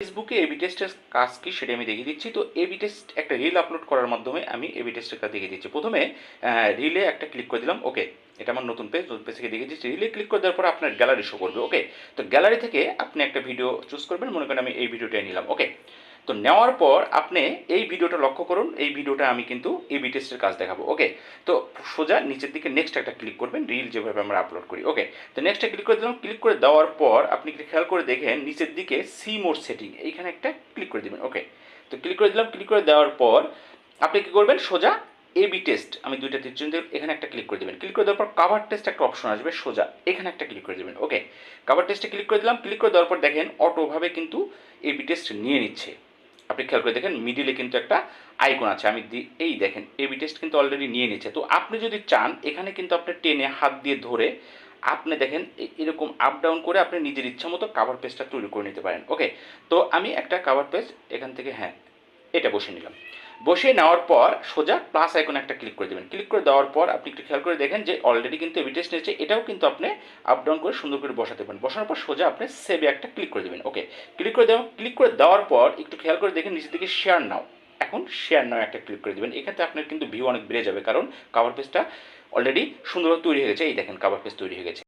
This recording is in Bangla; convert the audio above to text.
ফেসবুকে এবি টেস্টের কাজ কি সেটা আমি দেখিয়ে দিচ্ছি। তো এবি টেস্ট একটা রিল আপলোড করার মাধ্যমে আমি এবি টেস্টের কাজ দেখিয়ে দিচ্ছি। প্রথমে রিলে একটা ক্লিক করে দিলাম ওকে এটা আমার নতুন পেজ নতুন পেজ থেকে দেখিয়ে দিচ্ছি। রিলে ক্লিক করে দেওয়ার পর আপনার গ্যালারি শো করবে ওকে তো গ্যালারি থেকে আপনি একটা ভিডিও চুজ করবেন, মনে করেন আমি এই ভিডিওটাই নিলাম ওকে তো নেওয়ার পর আপনি এই ভিডিওটা লক্ষ্য করুন এই ভিডিওটা আমি কিন্তু এবি টেস্টের কাজ দেখাবো ওকে তো সোজা নিচের দিকে নেক্সট একটা ক্লিক করবেন রিল যেভাবে আমরা আপলোড করি ওকে তো নেক্সটে ক্লিক করে দিলাম ক্লিক করে দেওয়ার পর আপনি খেয়াল করে দেখেন নিচের দিকে সি মোর সেটিং এইখানে একটা ক্লিক করে দেবেন ওকে তো ক্লিক করে দিলাম ক্লিক করে দেওয়ার পর আপনি কী করবেন সোজা এবি টেস্ট আমি দুইটা দিয়ে এখানে একটা ক্লিক করে দেবেন ক্লিক করে দেওয়ার পর কাভার টেস্ট একটা অপশন আসবে সোজা এখানে একটা ক্লিক করে দেবেন ওকে কাভার টেস্টে ক্লিক করে দিলাম ক্লিক করে দেওয়ার পর দেখেন অটোভাবে কিন্তু এবি টেস্ট নিয়ে নিচ্ছে আপনি খেয়াল করে দেখেন মিডিলে কিন্তু একটা আইকন আছে। আমি এই দেখেন এবি টেস্ট কিন্তু অলরেডি নিয়ে নিয়েছে। তো আপনি যদি চান, এখানে কিন্তু আপনি টেনে হাত দিয়ে ধরে আপনি দেখেন এরকম আপ ডাউন করে আপনি নিজের ইচ্ছা মতো কাভার পেজটা তৈরি করে নিতে পারেন। ওকে তো আমি একটা কাভার পেজ এখান থেকে হ্যাঁ এটা বসে নিলাম। বসিয়ে নেওয়ার পর সোজা প্লাস আইকন একটা ক্লিক করে দেবেন। ক্লিক করে দেওয়ার পর আপনি একটু খেয়াল করে দেখেন যে অলরেডি কিন্তু এবি টেস্ট নিয়েছে, এটাও কিন্তু আপনি আপ ডাউন করে সুন্দর করে বসাতে পারেন। বসানোর পর সোজা আপনি সেভে একটা ক্লিক করে দেবেন। ওকে ক্লিক করে দেওয়া ক্লিক করে দেওয়ার পর একটু খেয়াল করে দেখেন নিচের দিকে শেয়ার নাও এখন শেয়ার নাও একটা ক্লিক করে দেবেন। এখানে আপনার কিন্তু ভিউ অনেক বেড়ে যাবে, কারণ কাভার পেজটা অলরেডি সুন্দরভাবে তৈরি হয়ে গেছে। এই দেখেন কাভার পেজ তৈরি হয়ে গেছে।